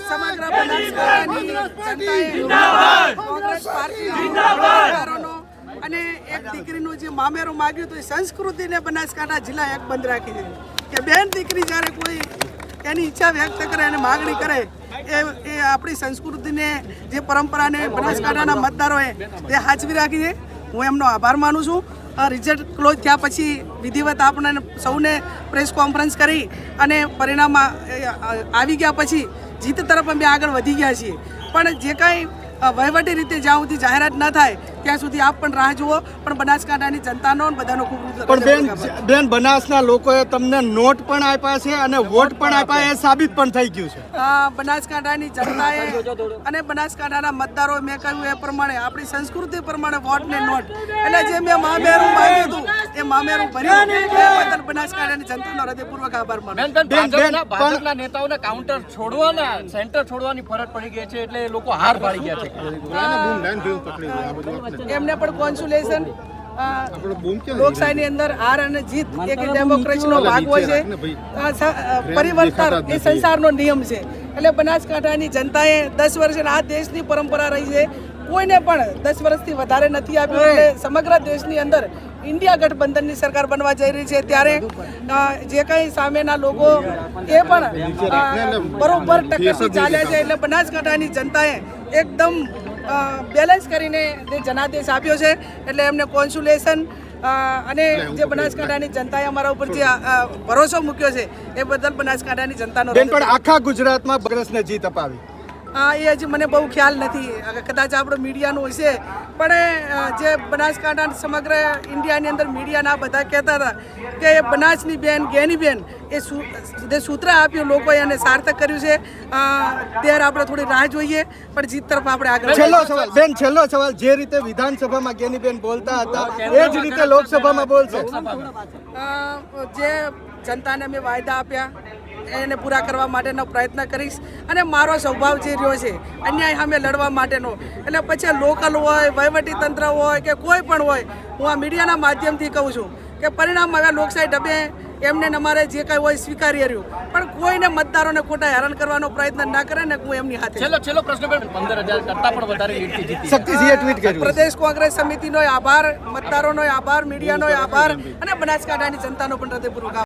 સમગ્ર કોંગ્રેસ પાર્ટીના અને એક દીકરીનું જે મામેરું માગ્યું હતું એ સંસ્કૃતિને બનાસકાંઠા જિલ્લા એક બંધ રાખી દે કે બેન દીકરી જ્યારે કોઈ એની ઈચ્છા વ્યક્ત કરે અને માગણી કરે એ એ આપણી સંસ્કૃતિને જે પરંપરાને બનાસકાંઠાના મતદારોએ તે હાજવી રાખી છે. હું એમનો આભાર માનું છું. રિઝલ્ટ ક્લોઝ થયા પછી વિધિવત આપણને સૌને પ્રેસ કોન્ફરન્સ કરી અને પરિણામ આવી ગયા પછી જીત તરફ અમે આગળ વધી ગયા છીએ. પણ જે કાંઈ વહીવટી રીતે જ્યાં સુધી જાહેરાત ન થાય ત્યાં સુધી આપ પણ રાહ જુઓ. પણ બનાસકાંઠાની જનતાનો બધાનો ખૂબ ખૂબ પણ બેન બેન બનાસના લોકોએ તમને નોટ પણ આપ્યા છે અને વોટ પણ આપ્યા એ સાબિત પણ થઈ ગયું છે. બનાસકાંઠાની જનતાએ અને બનાસકાંઠાના મતદારો મેં કહ્યું એ પ્રમાણે આપણી સંસ્કૃતિ પ્રમાણે વોટ ને નોટ. એટલે જે મેં મામેરું માંગ્યું હતું એ મામેરું ભર્યું. એ બદલ બનાસકાંઠાની જનતાનો હૃદયપૂર્વક આભાર માનું ભાજપના નેતાઓને કાઉન્ટર છોડવાના સેન્ટર છોડવાની ફરજ પડી ગઈ છે એટલે એ લોકો હાર પાડી ગયા છે. એમને પણ કોન્સ્યુલેશન લોકશાહીની અંદર હાર અને જીત એક ડેમોક્રેસીનો ભાગ હોય છે. પરિવર્તન એ સંસારનો નિયમ છે. એટલે બનાસકાંઠાની જનતાએ દસ વર્ષ આ દેશની પરંપરા રહી છે. કોઈને પણ દસ વર્ષથી વધારે નથી આપ્યું. એટલે સમગ્ર દેશની અંદર ઇન્ડિયા ગઠબંધનની સરકાર બનવા જઈ રહી છે. ત્યારે જે કંઈ સામેના લોકો એ પણ બરોબર ટક્કરથી ચાલ્યા છે એટલે બનાસકાંઠાની જનતાએ એકદમ બેલેન્સ કરીને જે જનાદેશ આપ્યો છે એટલે એમને કોન્સ્યુલેશન અને જે બનાસકાંઠાની જનતાએ અમારા ઉપર જે ભરોસો મૂક્યો છે એ બદલ બનાસકાંઠાની જનતાનો પણ આખા ગુજરાતમાં કોંગ્રેસને જીત અપાવી. હા એ હજી મને બહુ ખ્યાલ નથી. કદાચ આપણો મીડિયાનું હશે. પણ જે બનાસકાંઠા સમગ્ર ઇન્ડિયાની અંદર મીડિયાના બધા કહેતા હતા કે એ બનાસની બેન ગેની બેન એ જે સૂત્ર આપ્યું લોકોએ એને સાર્થક કર્યું છે ત્યારે આપણે થોડી રાહ જોઈએ. પણ જીત તરફ આપણે આગળ છેલ્લો સવાલ. બેન છેલ્લો સવાલ. જે રીતે વિધાનસભામાં ગેનીબેન બોલતા હતા એ જ રીતે લોકસભામાં બોલશે. જે જનતાને મેં વાયદા આપ્યા એને પૂરા કરવા માટેનો પ્રયત્ન કરીશ અને મારો સ્વભાવ જે રહ્યો છે અન્યાય સામે લડવા માટેનો. એટલે પછી લોકલ હોય વહીવટીતંત્ર હોય કે કોઈ પણ હોય હું આ મીડિયાના માધ્યમથી કહું છું કે પરિણામ હવે લોકશાહી ડબે એમને અમારે જે કંઈ હોય સ્વીકારી રહ્યું. પણ કોઈને મતદારોને ખોટા હેરાન કરવાનો પ્રયત્ન ના કરે ને હું એમની હાથે. છેલ્લો છેલ્લો પ્રશ્ન પંદર હજાર કરતા પણ વધારે શક્તિસિંહે ટ્વીટ કર્યું પ્રદેશ કોંગ્રેસ સમિતિનો આભાર મતદારોનો આભાર મીડિયાનો આભાર અને બનાસકાંઠાની જનતાનો પણ હૃદયપૂર્વક આભાર.